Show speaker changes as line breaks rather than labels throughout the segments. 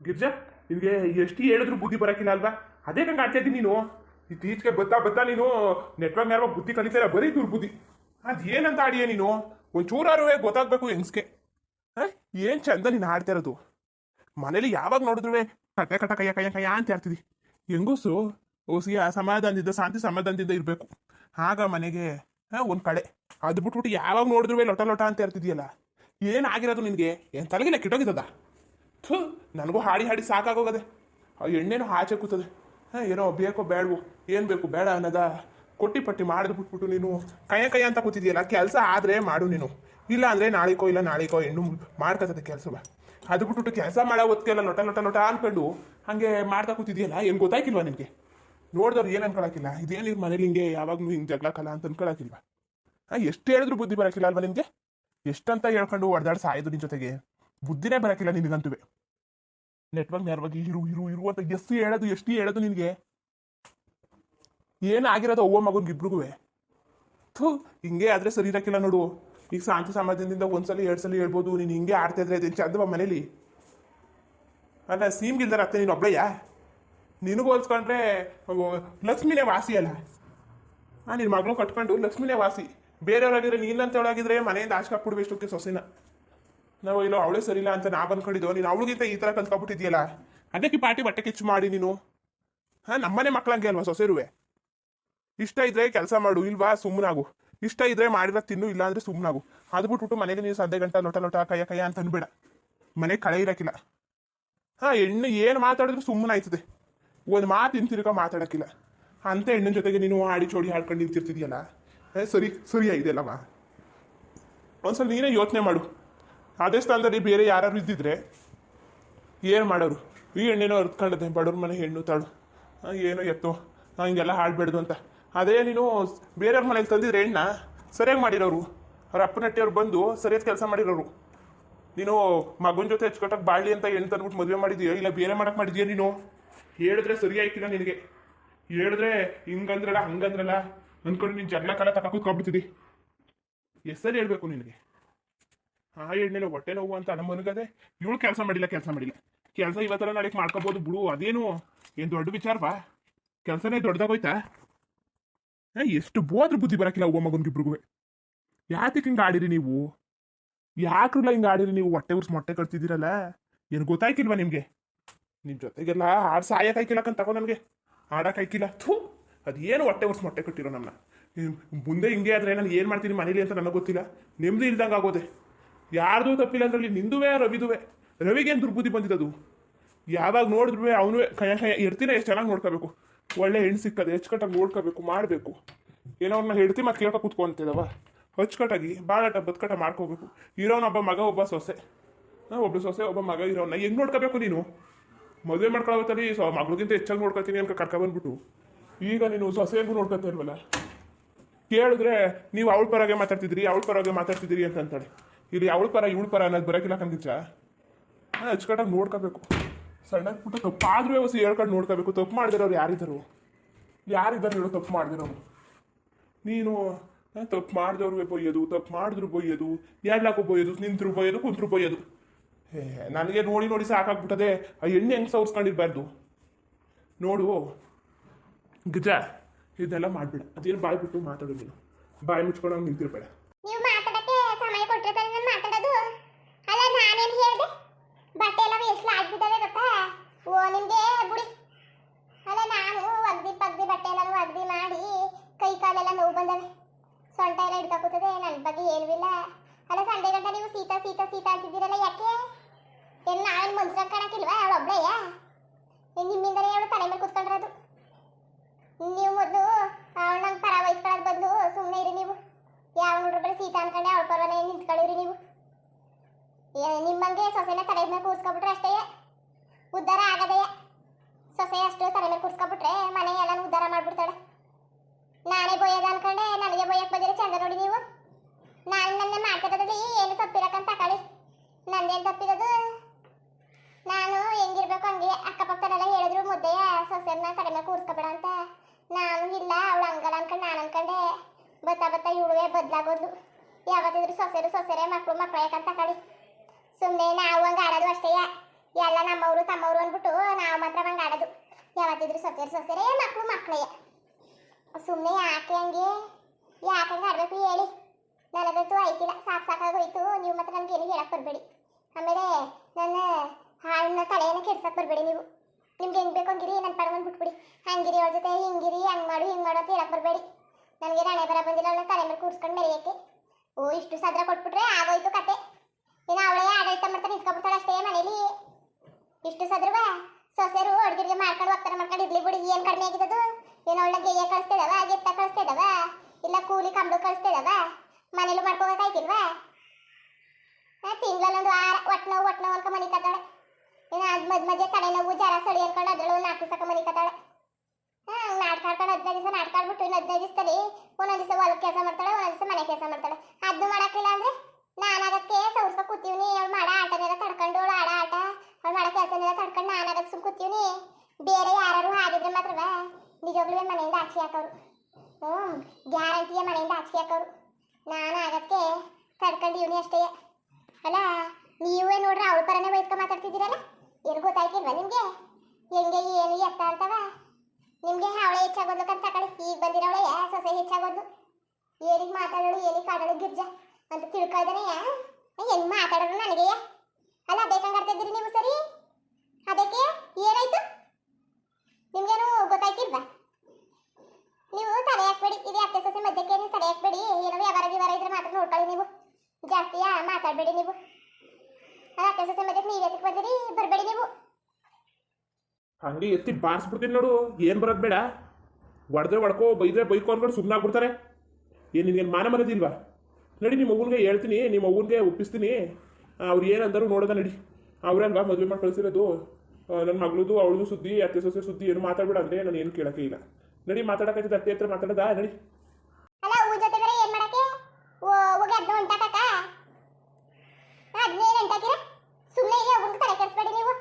ಗಿರ್ಜಾ, ನಿನ್ಗೆ ಎಷ್ಟು ಹೇಳಿದ್ರು ಬುದ್ಧಿ ಬರಕಿಲ್ಲ ಅಲ್ವಾ? ಅದೇ ಕಂಗೆ ಆಡ್ತಾ ನೀನು. ಇತ್ತೀಚೆಗೆ ಬತ್ತಾ ಬತ್ತಾ ನೀನು ನೆಟ್ವರ್ಕ್ ಯಾರೋ ಬುದ್ಧಿ ಕಲಿತಾರ, ಬರೀ ದುರ್ಬುದ್ಧಿ. ಅದು ಏನಂತ ಆಡಿಯ ನೀನು? ಒಂಚೂರಾರು ಗೊತ್ತಾಗ್ಬೇಕು ಹೆಂಗ್ಸ್ಗೆ. ಏನು ಚಂದ ನೀನು ಆಡ್ತಾ ಇರೋದು? ಮನೇಲಿ ಯಾವಾಗ ನೋಡಿದ್ರು ಕಟ್ಟೆ ಕಟ್ಟ ಕೈಯ ಕೈಯ ಕೈಯ ಅಂತ ಇರ್ತಿದಿ ಹೆಂಗಸು ಆ ಸಮಾಧಾನದಿಂದ, ಶಾಂತಿ ಸಮಾಧಾನದಿಂದ ಇರಬೇಕು. ಆಗ ಮನೆಗೆ ಒಂದು ಕಡೆ. ಅದು ಬಿಟ್ಬಿಟ್ಟು ಯಾವಾಗ ನೋಡಿದ್ರು ಲೊಟ ಲೊಟ ಅಂತ ಇರ್ತಿದ್ಯಲ್ಲ? ಏನಾಗಿರೋದು ನಿನಗೆ? ಏನು ತಲೆಗಿಲ್ಲ ಕೆಟ್ಟೋಗಿದ್ದದ ಥು, ನನಗೂ ಹಾಡಿ ಹಾಡಿ ಸಾಕಾಗೋಗದೆ. ಆ ಎಣ್ಣೆನೂ ಆಚೆ ಕೂತದೆ. ಹಾಂ, ಏನೋ ಬೇಕೋ, ಬೇಡವೋ. ಏನು ಬೇಕು, ಬೇಡ ಅನ್ನೋದ ಕೊಟ್ಟಿ ಪಟ್ಟಿ ಮಾಡಿದ್ ಬಿಟ್ಬಿಟ್ಟು ನೀನು ಕೈಯ ಕೈ ಅಂತ ಕೂತಿದ್ಯಲ್ಲ ಕೆಲಸ ಆದರೆ ಮಾಡು ನೀನು. ಇಲ್ಲ ಅಂದರೆ ನಾಳೆಕೋ, ಇಲ್ಲ ನಾಳೆಕೋ, ಹೆಣ್ಣು ಮಾಡ್ಕೊತದೆ ಕೆಲಸವ ಅದು ಬಿಟ್ಬಿಟ್ಟು ಕೆಲಸ ಮಾಡೋ ಹೊತ್ತಿಗೆಲ್ಲ ನೋಟ ಲೊಟ ಲೊಟ ಅನ್ಕೊಂಡು ಹಾಗೆ ಮಾಡ್ತಾ ಕೂತಿದ್ಯಲ್ಲ ಏನು ಗೊತ್ತಾಗಿಲ್ವಾ ನಿನಗೆ? ನೋಡಿದವ್ರು ಏನು ಅನ್ಕೊಳಕಿಲ್ಲ ಇದೇನು ನಿಮ್ಮ ಮನೇಲಿ ಹಿಂಗೆ ಯಾವಾಗಲೂ ಹಿಂಗೆ ಜಗಳ ಕಲ ಅಂತ ಅನ್ಕೊಳಕಿಲ್ವಾ ಹಾಂ, ಎಷ್ಟು ಹೇಳಿದ್ರು ಬುದ್ಧಿ ಬರೋಕ್ಕಿಲ್ಲ ಅಲ್ವಾ ನಿಮಗೆ ಎಷ್ಟಂತ ಹೇಳ್ಕೊಂಡು ಹೊಡೆದಾಡ್ ಸಾಯೋದು ನಿನ್ನ ಜೊತೆಗೆ. ಬುದ್ಧಿನೇ ಬರೋಕ್ಕಿಲ್ಲ ನಿನಗಂತೂ ನೆಟ್ವರ್ಕ್ ನೇರವಾಗಿ ಇರು ಇರು ಇರು ಅಂತ ಎಷ್ಟು ಹೇಳೋದು ಎಷ್ಟು ಹೇಳೋದು ನಿನಗೆ? ಏನಾಗಿರೋದು ಅವ್ವ ಮಗನ್ಗೆ ಇಬ್ರಿಗೂ? ಥೂ, ಹಿಂಗೆ ಆದರೆ ಸರಿ ಇರಕ್ಕಿಲ್ಲ ನೋಡು. ಈಗ ಶಾಂತಿ ಸಮಾಧಾನದಿಂದ ಒಂದ್ಸಲ ಎರಡು ಸಲ ಹೇಳ್ಬೋದು, ನೀನು ಹಿಂಗೆ ಆಡ್ತಾ ಇದ್ರೆ ಅದೇನು ಚಂದವ ಮನೇಲಿ? ಅಲ್ಲ ಸೀಮ್ಗಿಲ್ದಾರ ಅತ್ತೆ ನೀನು ಒಬ್ಬಯ್ಯ ನಿನಗೂ ಹೋಲ್ಸ್ಕೊಂಡ್ರೆ ಲಕ್ಷ್ಮಿನೇ ವಾಸಿ ಅಲ್ಲ? ಹಾಂ ನಿನ್ನ ಮಗಳು ಕಟ್ಕೊಂಡು ಲಕ್ಷ್ಮಿನೇ ವಾಸಿ. ಬೇರೆಯವ್ರಾಗಿದ್ರೆ ನೀನಂತ ಒಳಗಿದ್ರೆ ಮನೆಯಿಂದ ಆಚೆ ಹಾಕ್ಬಿಡ್ಬೇಷ್ಟಕ್ಕೆ ಸೊಸೆನ. ನಾವು ಇಲ್ಲ, ಅವಳೇ ಸರಿಯಿಲ್ಲ ಅಂತ ನಾ ಬಂದ್ಕೊಂಡಿದ್ದೋ ನೀನು ಅವಳಿಗಿಂತ ಈ ಥರ ಕಲ್ತ್ಕೊಬಿಟ್ಟಿದ್ಯಲ್ಲ ಅದಕ್ಕೆ ಪಾರ್ಟಿ ಬಟ್ಟೆ ಕಿಚ್ಚು ಮಾಡಿ ನೀನು? ಹಾಂ, ನಮ್ಮನೆ ಮಕ್ಕಳಂಗೆ ಅಲ್ವಾ ಸೊಸೆರುವೆ? ಇಷ್ಟ ಇದ್ರೆ ಕೆಲಸ ಮಾಡು, ಇಲ್ವಾ? ಸುಮ್ಮನಾಗು ಇಷ್ಟ ಇದ್ರೆ ಮಾಡಿರೋ ತಿನ್ನು, ಇಲ್ಲ ಅಂದ್ರೆ ಸುಮ್ಮನಾಗು ಅದು ಬಿಟ್ಬಿಟ್ಟು ಮನೆಗೆ ನೀನು ಸಂದೆ ಗಂಟ, ಲೊಟ ಲೊಟ ಕೈಯ ಕೈಯ ಅಂತ ಅನ್ಬೇಡ. ಮನೆ ಕಳೆ ಇರಕ್ಕಿಲ್ಲ ಹಾಂ, ಹೆಣ್ಣು ಏನು ಮಾತಾಡಿದ್ರು ಸುಮ್ಮನೆ ಆಯ್ತದೆ ಒಂದು ಮಾತು ಹಿಂತಿರ್ಕ ಮಾತಾಡೋಕ್ಕಿಲ್ಲ ಅಂತ ಹೆಣ್ಣಿನ ಜೊತೆಗೆ ನೀನು ಆಡಿ ಚೋಡಿ ಹಾಡ್ಕೊಂಡು ನಿಂತಿರ್ತಿದ್ಯಲ್ಲ? ಸರಿ ಸರಿ ಇದೆಯಲ್ಲವ ಒಂದ್ಸಲ ನೀನೇ ಯೋಚನೆ ಮಾಡು. ಅದೇ ಸ್ಥಳದಲ್ಲಿ ಬೇರೆ ಯಾರು ಇದ್ದಿದ್ರೆ ಏನು ಮಾಡೋರು? ಈ ಹೆಣ್ಣೇನೋ ಅರ್ತ್ಕೊಂಡದೆ ಬಡವ್ರ ಮನೆ ಹೆಣ್ಣು ತಾಳು. ಏನೋ ಎತ್ತೋ. ಹಿಂಗೆಲ್ಲ ಹಾಡ್ಬೇಡ್ದು ಅಂತ. ಅದೇ ನೀನು ಬೇರೆಯವ್ರ ಮನೇಲಿ ತಂದಿದ್ರೆ ಹೆಣ್ಣ ಸರಿಯಾಗಿ ಮಾಡಿರೋರು. ಅವ್ರ ಅಪ್ಪನಟ್ಟಿಯವ್ರು ಬಂದು ಸರಿಯಾದ ಕೆಲಸ ಮಾಡಿರೋರು. ನೀನು ಮಗನ ಜೊತೆ ಹಚ್ಕೊಟ್ಟಕ್ಕೆ ಬಾಳಿ ಅಂತ ಹೆಣ್ಣು ತಂದ್ಬಿಟ್ಟು ಮದುವೆ ಮಾಡಿದ್ಯೋ? ಇಲ್ಲ ಬೇರೆ ಮಾಡಕ್ಕೆ ಮಾಡಿದ್ಯಾ ನೀನು? ಹೇಳಿದ್ರೆ ಸರಿ ಆಯ್ತಿಲ್ಲ ನಿನಗೆ. ಹೇಳಿದ್ರೆ ಹಿಂಗಂದ್ರಲ್ಲ, ಹಂಗಂದ್ರಲ್ಲ. ಅಂದ್ಕೊಂಡು ನೀನು ಜಗಳ ಕಾಲ ತಕ ಕೂತ್ಕೊಂಡ್ಬಿಡ್ತಿದ್ದಿ ಸರಿ ಹೇಳ್ಬೇಕು ನಿನಗೆ. ಆ ಎಣ್ಣೆ ಹೊಟ್ಟೆ ನೋವು ಅಂತ ನಮ್ಮ ಮನಗದೆ ಇವಳು ಕೆಲಸ ಮಾಡಿಲ್ಲ ಕೆಲಸ ಮಾಡಿಲ್ಲ. ಕೆಲಸ ಇವತ್ತರ ನಾಳೆಗೆ ಮಾಡ್ಕೋಬೋದು ಬಿಡು, ಅದೇನು? ಏನು ದೊಡ್ಡ ವಿಚಾರವಾ? ಕೆಲಸನೇ ದೊಡ್ಡದಾಗೋಯ್ತಾ? ಎಷ್ಟು ಬೋದ್ರ ಬುದ್ಧಿ ಬರಕಿಲ್ಲ ಒಬ್ಬ ಮಗನಿಗಿಬ್ರಿಗೂ ಯಾತಕ್ಕೆ ಹಿಂಗೆ ಆಡಿರಿ ನೀವು? ಯಾಕ್ರಲ್ಲ ಹಿಂಗೆ ಆಡಿರಿ ನೀವು? ಹೊಟ್ಟೆ ಉರ್ಸ್ ಮೊಟ್ಟೆ ಕಟ್ತಿದ್ದೀರಲ್ಲ? ಏನು ಗೊತ್ತಾಯ್ಕಿಲ್ವಾ ನಿಮಗೆ? ನಿಮ್ಮ ಜೊತೆಗೆಲ್ಲ ಆಡ್ ಸಾಯಕ್ಕಾಯ್ಕಿಲ್ಲಕ್ಕಂತ ತಗೋ ನನಗೆ. ಆಡೋಕ್ಕಾಯ್ಕಿಲ್ಲ ಥೂ, ಅದೇನು ಹೊಟ್ಟೆ ಉರ್ಸ್ ಮೊಟ್ಟೆ ಕಟ್ಟಿರೋ ನಮ್ಮ ಮುಂದೆ ಹಿಂಗೆ ಆದ್ರೆ ನಾನು ಏನು ಮಾಡ್ತೀನಿ ಮನೇಲಿ ಅಂತ ನನಗೆ ಗೊತ್ತಿಲ್ಲ. ನೆಮ್ಮದಿ ಇಲ್ದಂಗೆ ಆಗೋದೆ ಯಾರ್ದು ತಪ್ಪಿಲ್ಲ ಅಂದ್ರಲ್ಲಿ ನಿಂದುವೆ, ರವಿದುವೆ. ರವಿಗೆ ಏನು ದುರ್ಬುದ್ಧಿ ಬಂದಿದ್ದದು ಯಾವಾಗ ನೋಡಿದ್ರು ಅವನು ಕಯ ಕಯ ಇರ್ತೀನಿ ಎಷ್ಟು ಚೆನ್ನಾಗಿ ನೋಡ್ಕೋಬೇಕು. ಒಳ್ಳೆ ಹೆಣ್ಣು ಸಿಕ್ಕದೆ ಹೆಚ್ಚುಕಟ್ಟಾಗಿ ನೋಡ್ಕೋಬೇಕು, ಮಾಡಬೇಕು. ಏನೋ ಅವ್ರನ್ನ ಹೆಡ್ತಿ ಮತ್ತೆ ಕೇಳ್ಕೊ ಕೂತ್ಕೊಂತಿದವ ಅಚ್ಚುಕಟ್ಟಾಗಿ ಬಾಳಾಟ ಬದುಕಟ ಮಾಡ್ಕೋಬೇಕು. ಇರೋನೊಬ್ಬ ಮಗ, ಒಬ್ಬ ಸೊಸೆ. ಹಾಂ ಒಬ್ಬ ಸೊಸೆ, ಒಬ್ಬ ಮಗ ಇರೋನ ಹೆಂಗೆ ನೋಡ್ಕೋಬೇಕು ನೀನು? ಮದುವೆ ಮಾಡ್ಕೊಳ್ಳೋತ್ತಲ್ಲಿ ಸೊ, ಮಗಳಿಗಿಂತ ಹೆಚ್ಚಾಗಿ ನೋಡ್ಕೊತೀನಿ ಅಂತ ಕರ್ಕೊಬಂದ್ಬಿಟ್ಟು ಈಗ ನೀನು ಸೊಸೆಗೂ ನೋಡ್ಕೊತಾ ಇಲ್ವಲ್ಲ ಕೇಳಿದ್ರೆ ನೀವು ಅವಳ ಪರವಾಗಿ ಮಾತಾಡ್ತಿದ್ರಿ, ಅವಳ ಪರವಾಗಿ ಮಾತಾಡ್ತಿದ್ದೀರಿ ಅಂತ ಇಲ್ಲಿ ಅವಳ ಪರ, ಇವಳು ಪರ ಅನ್ನೋದು ಬರೋಕಿಲ್ಲ ಕಂದಿಚ್ಚ ಅಚ್ಚುಕಟ್ಟಾಗಿ ನೋಡ್ಕೋಬೇಕು. ಸಣ್ಣ ಪುಟ್ಟ ತಪ್ಪಾದ್ರೂ ಹೊಸ ಹೇಳ್ಕೊಂಡು ನೋಡ್ಕೋಬೇಕು. ತಪ್ಪು ಮಾಡಿದಿರೋರು ಯಾರಿದ್ದರು? ಯಾರಿದ್ದಾರೆ ಹೇಳು, ತಪ್ಪು ಮಾಡಿದಿರೋರು? ನೀನು ತಪ್ಪು ಮಾಡಿದವ್ರಿಗೆ ಬೊಯ್ಯೋದು, ತಪ್ಪು ಮಾಡಿದ್ರು ಬೊಯ್ಯೋದು, ಎಲ್ಲಕ್ಕೂ ಬೊಯ್ಯೋದು, ನಿಂತರು ಬೊಯ್ಯೋದು, ಕುಂತರು ಬೊಯ್ಯೋದು. ಹೇ, ನನಗೆ ನೋಡಿ ನೋಡಿ ಸಾಕಾಗ್ಬಿಟ್ಟದೆ. ಆ ಎಣ್ಣೆ ಹೆಂಗೆ ಸವರ್ಸ್ಕೊಂಡಿರ್ಬಾರ್ದು ನೋಡು ಗಿಜ ಇದೆಲ್ಲ ಮಾಡ್ಬೇಡ. ಅದೇನು ಬಾಯ್ಬಿಟ್ಟು ಬಿಟ್ಟು ಮಾತಾಡೋದು ನೀನು. ಬಾಯಿ ಮುಚ್ಕೊಂಡು ನಿಂತಿರ್ಬೇಡ
ನೀವು ಮಾತಾಡಕ್ಕೆ ಸಮಯ ಕೊಟ್ಟರೆ ತಾನೇ ನಾನು ಮಾತಾಡೋದು ಅಲ್ಲ ನಾನೇನು ಹೇಳಿದೆ ಎಲ್ಲ ಆಗ್ಬಿದ್ದಾವೆ ಗೊತ್ತಾ? ಓ, ನಿಮಗೆ ಬುಡಿ. ಅಲ್ಲ, ನಾನು ಅಗ್ದಿ ಪಗ್ದಿ ಬಟ್ಟೆ ನಾನು ಅಗ್ದಿ ಮಾಡಿ ಕೈ ಕಾಲೆಲ್ಲ ನೋವು ಬಂದವೆ. ಸೊಂಟ ಎಲ್ಲ ಹಿಡ್ಕೊತದೆ ನನ್ನ ಬಗ್ಗೆ ಏನೂ ಅಲ್ಲ, ಸಂಡೆ ಗಂಟ ನೀವು ಸೀತಾ ಸೀತಾ ಸೀತಾ ಅಂತಿದ್ದೀರಲ್ಲ ಯಾಕೆ? ಏನು ನಾವೇನು ಮನ್ಸ್ರಂಗ್ ಕಾಣಕ್ಕಿಲ್ವಾ? ಅವಳು ಒಬ್ಳೆಯಾ ನಿಮ್ಮಿಂದಲೇ ಅವಳು ತಲೆ ಮೇಲೆ ಕೂತ್ಕೊಂಡಿರೋದು ನೀವು ಮೊದಲು ಅವಳು ನಂಗೆ ಪರ ವಹಿಸ್ಕೊಳ್ಳೋದು ಬದಲು ಸುಮ್ಮನೆ ಇರಿ ನೀವು ಯಾವ ನೋಡ್ರಿ ಬರೀ ಸೀತಾ ಅನ್ಕೊಂಡೆ ಅವಳ ಪರವನೇ ನಿಂತ್ಕೊಳ್ಳಿರಿ ನೀವು ಏ- ನಿಮ್ಮಂಗೆ ಸೊಸೆನ ತಲೆ ಮೇಲೆ ಕೂರ್ಸ್ಕೊಬಿಟ್ರೆ ಅಷ್ಟೇ ಉದ್ಧಾರ ಆಗದೆಯ ಸೊಸೆ ಅಷ್ಟು ಕುಡ್ಸ್ಕೊಬಿಟ್ರೆ ಮನೆ ಉದ್ಧಾರ ಮಾಡ್ಬಿಡ್ತಾಳೆ. ನಾನೇ ಬೊಯ್ಯೋದು ಅನ್ಕೊಂಡೆ, ನನಗೆ ಬೊಯ್ಯಕ್ಕೆ ಬಂದಿರೋ ಚಂದ ನೋಡಿ ನೀವು. ನಾನು ನನ್ನ ಮಾಡ್ತಿರೋದ್ರಲ್ಲಿ ಏನು ತಪ್ಪಿರಕ್ಕಂತ ತಕೊಳ್ಳಿ ನಂದೇನು ತಪ್ಪಿರೋದು? ನಾನು ಹೆಂಗಿರ್ಬೇಕು ಹಂಗೆ ಅಕ್ಕಪಕ್ಕದಲ್ಲ ಹೇಳಿದ್ರು ಮುದ್ದೆಯ ಸೊಸೆನ ಕಡಿಮೆ ಕೂರ್ಸ್ಕೊಬೇಡ ಅಂತ. ನಾನು ಇಲ್ಲ, ಅವಳು ಹಂಗಲ್ಲ ಅನ್ಕೊಂಡು ನಾನು ಅನ್ಕೊಂಡೆ. ಬತ್ತಾ ಬತ್ತಾ ಇವಳುವೆ ಬದಲಾಗೋದು. ಯಾವತ್ತಿದ್ರು ಸೊಸೆರು ಸೊಸೆರೆ ಮಕ್ಕಳು ಮಕ್ಕಳು ಯಾಕಂತ ಕಳಿ ಸುಮ್ಮನೆ ನಾವು ಹಂಗೆ ಆಡೋದು ಅಷ್ಟೇ. ಎಲ್ಲ ನಮ್ಮವರು ತಮ್ಮವರು ಅಂದ್ಬಿಟ್ಟು ನಾವು ಮಾತ್ರ ಹಂಗೆ ಆಡೋದು. ಯಾವತ್ತಿದ್ರು ಸೊಸೆರು ಸೊಸೆರೇ ಮಕ್ಕಳು ಮಕ್ಕಳೇ ಸುಮ್ಮನೆ ಯಾಕೆ ಹಂಗೆ? ಯಾಕೆ ಹಂಗೆ ಆಡಬೇಕು ಹೇಳಿ. ನನಗಂತೂ ಆಯ್ತಿಲ್ಲ. ಸಾಕು ಸಾಕಾಗೋಯ್ತು. ನೀವು ಮತ್ತೆ ನನಗೆ ಏನು ಹೇಳಕ್ ಬರಬೇಡಿ. ಆಮೇಲೆ ನನ್ನ ಹಾಳನ್ನ ತಲೆಯನ್ನು ಕೆಡ್ಸಕ್ ಬರಬೇಡಿ ನೀವು. ನಿಮ್ಗೆ ಹೆಂಗ್ ಬೇಕು ಹಂಗಿರಿ ನನ್ನ ಪಡವನ್ನು ಬಿಟ್ಬಿಡಿ. ಹಂಗಿರಿ ಅವ್ರ ಜೊತೆ, ಹಿಂಗಿರಿ, ಹಂಗ್ ಮಾಡು, ಹಿಂಗ್ ಮಾಡು ಅಂತ ಹೇಳಕ್ ಬರಬೇಡಿ. ನನಗೆ ನಾಳೆ ಬರ ಬಂದಿಲ್ಲ, ಅವಳನ್ನ ತಲೆ ಮೇಲೆ ಕೂರ್ಸ್ಕೊಂಡ್ ಮೆರೆಯಕ್ಕೆ ಓ, ಇಷ್ಟು ಸದ್ರ ಕೊಟ್ಬಿಟ್ರೆ ಆಗೋಯ್ತು ಕತೆ. ಇನ್ನು ಅವಳೇ ಆಡಳಿತ ಮಾಡ್ತಾ ನಿಂತ್ಕೊಬಿಡ್ತಾಳೆ ಅಷ್ಟೇ ಮನೇಲಿ. ಇಷ್ಟು ಸದ್ರವ. ಸೊಸೆರು ಅಡ್ಗಿರಿಗೆ ಮಾಡ್ಕೊಂಡು ಹೋಗ್ತಾರೆ, ಮಾಡ್ಕೊಂಡು ಇರ್ಲಿ ಬಿಡಿ, ಏನ್ ಕಡಿಮೆ ಆಗಿದ್ದು? ಏನೋ ಒಳ್ಳೆ ಗೆಯ್ಯ ಕಳಿಸ್ತಿದವ ಗೆತ್ತ ಕಳಿಸ್ತಿದವ? ಇಲ್ಲ ಕೂಲಿ ಕಂಬಳು ಕಳಿಸ್ತಿದವ? ಮನೇಲಿ ಮಾಡ್ಕೋಬೇಕಾಯ್ತಿಲ್ವಾ ತಿಂಗಳಲ್ಲೊಂದು ವಾರ ಒಟ್ಟು ನೋವು ಒಟ್ಟು ನೋವು ಅನ್ಕೊ ಮನಿ ಕತ್ತಾಳೆ ಇನ್ನು ಅದ್ ಮದ್ ಮಧ್ಯೆ ತಲೆನೋವು ಜರ ಸಳಿ ಅನ್ಕೊಂಡು ಅದ್ರೊಳಗೆ ನಾಲ್ಕು ದಿವಸಕ್ಕೆ ಮನಿ ಕತ್ತಾಳೆ ಹಾಂ ನಾಟಕ ಆಡ್ಕೊಂಡು ಹದಿನೈದು ದಿವಸ ನಾಟಕ ಆಡ್ಬಿಟ್ಟು ಇನ್ನು ಹದಿನೈದು ದಿವಸದಲ್ಲಿ ಒಂದೊಂದು ದಿವಸ ಹೊಲಕ್ಕೆ ಕೆಲಸ ಮಾಡ್ತಾಳೆ, ಒಂದೊಂದು ದಿವಸ ಮನೆ ಕೆಲಸ ಮಾಡ್ತಾಳೆ. ಅದು ಅಂದ್ರೆ ನಾನು ಅದಕ್ಕೆ ಸೌರ್ಸ್ಕೊ ಕೂತೀವಿ ಮಾಡ ಮಾಡೋ ಆಟನೆಲ್ಲ ತಡ್ಕೊಂಡು ಅವಳು ಆಡೋ ಆಟ ಅವ್ಳು ಮಾಡೋ ಕೆಲಸನೆಲ್ಲ ತಡ್ಕೊಂಡು ನಾನು ಅದಕ್ಕೆ ಸುಮ್ ಕೂತೀವ್ನಿ. ಬೇರೆ ಯಾರು ಆಗಿದ್ರೆ ಮಾತ್ರವ ನಿಜವಾಗ್ಲೂ ಮನೆಯಿಂದ ಆಚೆ ಹಾಕೋರು ಹ್ಞೂ, ಗ್ಯಾರಂಟಿಯ ಮನೆಯಿಂದ ಆಚೆ ಹಾಕೋರು ನಾನು ಆಗಕ್ಕೆ ತಡ್ಕೊಂಡಿವ್ನಿ ಅಷ್ಟೇ. ಅಲ್ಲ, ನೀವೇ ನೋಡ್ರಿ ಅವಳ ಪರನೇ ವಯಸ್ಕ ಮಾತಾಡ್ತಿದ್ದೀರಲ್ಲ? ಏನು ಗೊತ್ತಾಯ್ತಿಲ್ವಾ ನಿಮಗೆ? ಹೆಂಗೆ, ಏನು, ಎತ್ತ ಅಂತವ? ನಿಮಗೆ ಅವಳೆ ಹೆಚ್ಚಾಗೋದು ಅಂತ ತಗೊಳ್ಳಿ ಈಗ ಬಂದಿರೋಳೆ ಸೊಸೆ ಹೆಚ್ಚಾಗೋದು ಏನಿಗೆ ಮಾತಾಡೋಳು, ಏನಿಗೆ ಕಾಡೋಳು ಗಿರ್ಜ? ಅಂತ ತಿಳ್ಕೊಳ್ದಾನೆ ಹೆಂಗೆ ಮಾತಾಡೋರು ನನಗೆ ಅಲ್ಲ ಬೇಕಂಗಾಡ್ತಿದ್ದೀರಿ ನೀವು ಸರಿ? ಅದಕ್ಕೆ ಏನಾಯ್ತು? ನಿಮ್ಗೇನು ಗೊತ್ತಾಯ್ತಿಲ್ವಾ? ನೀವು ತಲೆ ಹಾಕ್ಬೇಡಿ. ಇದು ಅತ್ತೆ ಸೊಸೆ ಮಧ್ಯಕ್ಕೆ ನೀವು ತಲೆ ಹಾಕ್ಬೇಡಿ. ಏನೋ ವ್ಯವಹಾರ ವ್ಯವಹಾರ ಇದ್ರೆ ಮಾತ್ರ ನೋಡ್ಕೊಳ್ಳಿ ನೀವು. ಜಾಸ್ತಿ ಮಾತಾಡಬೇಡಿ ನೀವು. ಅಲ್ಲ ಅತ್ತೆ ಸೊಸೆ ಮಧ್ಯಕ್ಕೆ ನೀವು ಎದಕ್ಕೆ ಬಂದಿರಿ? ಬರಬೇಡಿ ನೀವು.
ಹಂಗೆ ಎತ್ತಿ ಬಾರಿಸ್ಬಿಡ್ತೀನಿ ನೋಡು. ಏನು ಬರೋದು ಬೇಡ. ಹೊಡೆದ್ರೆ ಹೊಡ್ಕೋ, ಬೈದ್ರೆ ಬೈಕೋ ಅನ್ಕೊಂಡು ಸುಮ್ಮನೆ ಆಗ್ಬಿಡ್ತಾರೆ. ಏನು ನಿನಗೇನು ಮಾನ ಮನದಿಲ್ವಾ ನಡಿ, ನಿಮ್ಮ ಅವ್ವನಿಗೆ ಹೇಳ್ತೀನಿ. ನಿಮ್ಮ ಮಗುನಿಗೆ ಒಪ್ಪಿಸ್ತೀನಿ. ಅವ್ರು ಏನಂದರು ನೋಡೋದ ನಡಿ. ಅವ್ರಲ್ವಾ ಮದುವೆ ಮಾಡಿ ಕಳಿಸಿರೋದು? ನನ್ನ ಮಗಳದು ಅವಳದು ಸುದ್ದಿ ಅತ್ತೆ ಸೊಸೆ ಸುದ್ದಿ ಏನು ಮಾತಾಡ್ಬೇಡ ಅಂದರೆ ನಾನು ಏನು ಕೇಳೋಕ್ಕೆ ಇಲ್ಲ. ನಡಿ ಮಾತಾಡೋಕೆ ಅತ್ತೆ ಹತ್ರ ಮಾತಾಡೋದಾ? ನಡಿ
ಅಲ್ಲ ಊ ಜೊತೆ ಬೇರೆ ಏನ್ ಮಾಡಕ್ಕೆ ಹೋಗಿ ಅದ್ನ ಹೊಂಟಾಕ ಅದ್ನೇ ಹೊಂಟಾಕಿರ ಸುಮ್ಮನೆ ಈಗ ಅವ್ರಿಗೆ ತಲೆ ಕೆಡಿಸ್ಬೇಡಿ ನೀವು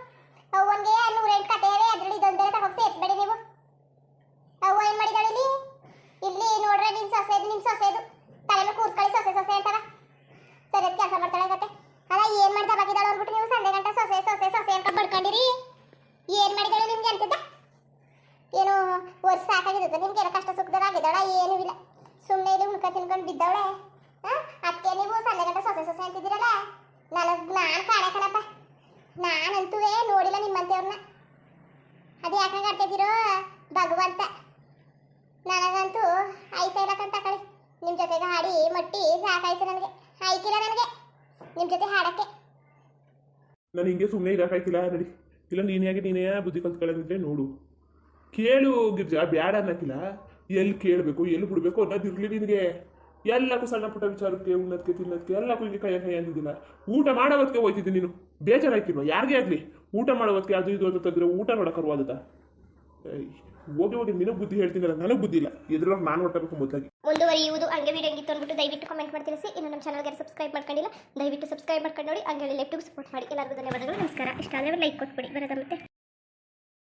ಅವನ್ಗೆ ನೂರೆಂಟು ಕತೆ ಇವೆ ಅದ್ರಲ್ಲಿ ಇದೊಂದು ಬೇರೆ ತಗೊಂಡು ಸೇರಿಸ್ಬೇಡಿ ನೀವು ಅವ್ವ ಏನ್ ಮಾಡಿದಾಳೆ ಇಲ್ಲಿ ಇಲ್ಲಿ ನೋಡ್ರೆ ನಿನ್ ಸೊಸೆದು ನಿಮ್ ಸೊಸೆದು ತಲೆ ಮೇಲೆ ಕೂರ್ಸ್ಕೊಳ್ಳಿ ಸೊಸೆ ಸೊಸೆ ಅಂತವ ಸರಿಯಾದ ಕೆಲಸ ಮಾಡ್ತಾಳೆ ಕತೆ ಅಲ್ಲ ಏನ್ ಮಾಡ್ತಾ ಬಾಕಿದಾಳು ಅಂದ್ಬಿಟ್ಟು ನೀವು ಸಂಜೆ ಗಂಟೆ ಸೊಸೆ ಸೊಸೆ ಸೊಸೆ ಅಂತ ಬಡ್ಕೊಂಡಿರಿ ಏನ್ ಮಾಡಿದಾಳೆ ನಿಮ್ಗೆ ಅಂತದ ಏನು ವರ್ಷ ಸಾಕಾಗಿರುತ್ತೆ ನಿಮ್ಗೆ ಏನೋ ಕಷ್ಟ ಸುಖದಾಗ ಆಗಿದ್ದಾಳ ಏನೂ ಇಲ್ಲ ಸುಮ್ಮನೆ ಇಲ್ಲಿ ಉಣ್ಕ ತಿನ್ಕೊಂಡು ಬಿದ್ದವಳೆ ಅದಕ್ಕೆ ನೀವು ಸಂಜೆ ಗಂಟೆ ಸೊಸೆ ಸೊಸೆ ಅಂತಿದ್ದೀರಲ್ಲ ನನಗೆ ನಾನು ಕಾಣಕನಪ್ಪ ನಾನಂತೂ ನೋಡಿಲ್ಲ ನಿಮ್ಮಂತೆಯವ್ರನ್ನ ಅದು ಯಾಕೆ ಆಡ್ತಿದ್ದೀರೋ? ಭಗವಂತ. ನನಗಂತೂ ಆಯ್ತಾ ಇಲ್ಲ ಕಂತ ಕಳಿ ನಿಮ್ಮ ಜೊತೆಗೆ ಹಾಡಿ ಮಟ್ಟಿ ಸಾಕಾಯ್ತು ನನಗೆ. ಆಯ್ತಿಲ್ಲ ನನಗೆ. ನಿಮ್ಮ ಜೊತೆ ಹಾಡಕ್ಕೆ.
ನಾನು ಹಿಂಗೆ ಸುಮ್ಮನೆ ಇರಕಾಯ್ತಿಲ್ಲ ನಡಿ. ಇಲ್ಲ, ನೀನೇ ನೀನೇ ಬುದ್ಧಿ ಕಲ್ತ್ಕೊಳ್ಳೋದಿದ್ರೆ ನೋಡು. ಕೇಳು ಗಿರ್ಜಾ, ಬ್ಯಾಡ ಅನ್ನಕ್ಕಿಲ್ಲ. ಎಲ್ಲಿ ಕೇಳಬೇಕು ಎಲ್ಲಿ ಬಿಡಬೇಕು ಅನ್ನೋದು ಇರ್ಲಿ ನಿನಗೆ. ಎಲ್ಲಕ್ಕೂ ಸಣ್ಣ ಪುಟ್ಟ ವಿಚಾರಕ್ಕೆ ಉಣ್ಣದಕ್ಕೆ ತಿನ್ನೋದಕ್ಕೆ ಎಲ್ಲಕ್ಕೂ ಹಿಂಗೆ ಕೈ ಕೈ ಅಂದಿದ್ದಿಲ್ಲ ಊಟ ಮಾಡೋದಕ್ಕೆ ಹೋಯ್ತಿದ್ದೆ ನೀನು. ಬೇಜಾರಾಯ್ತಿಲ್ವ ಯಾರಿಗೇ ಆಗಲಿ? ಊಟ ಮಾಡೋದಕ್ಕೆ ಅದು ಇದು ಅಂತ ತೆಗೆದ್ರೆ ಊಟ ನೋಡಕ್ಕೆ ಅರ್ವಾದದ ಹೋಗಿ ಹೋಗಿ ನಿನಗೆ ಬುದ್ಧಿ ಹೇಳ್ತೀನಿ ನನಗೆ ಬುದ್ಧಿ ಇಲ್ಲ. ಇದ್ರ ನಾನು ಹೊಟ್ಟಬೇಕು ಮೊದಲಾಗಿ.
ಮುಂದುವರಿಯುವುದು ಹಂಗೆ ವಿಡಿಯೋ ಹಂಗಿತ್ತು ಅಂದ್ಬಿಟ್ಟು ದಯವಿಟ್ಟು ಕಮೆಂಟ್ ಮಾಡಿ ತಿಳಿಸಿ. ಇನ್ನು ನಮ್ಮ ಚಾನಲ್ಗೆ ಸಬ್ಸ್ಕ್ರೈಬ್ ಮಾಡ್ಕೊಂಡಿಲ್ಲ, ದಯವಿಟ್ಟು ಸಬ್ಸ್ಕ್ರೈಬ್ ಮಾಡ್ಕೊಂಡು ನೋಡಿ. ಹಂಗೆ ಲೆಫ್ಟಿಗೆ ಸಪೋರ್ಟ್ ಮಾಡಿ. ಎಲ್ಲರಿಗೂ ಧನ್ಯವಾದಗಳು, ನಮಸ್ಕಾರ. ಇಷ್ಟ ಆದರೆ ಲೈಕ್ ಕೊಟ್ಬಿಡಿ. ಬರೋದ ಮತ್ತೆ.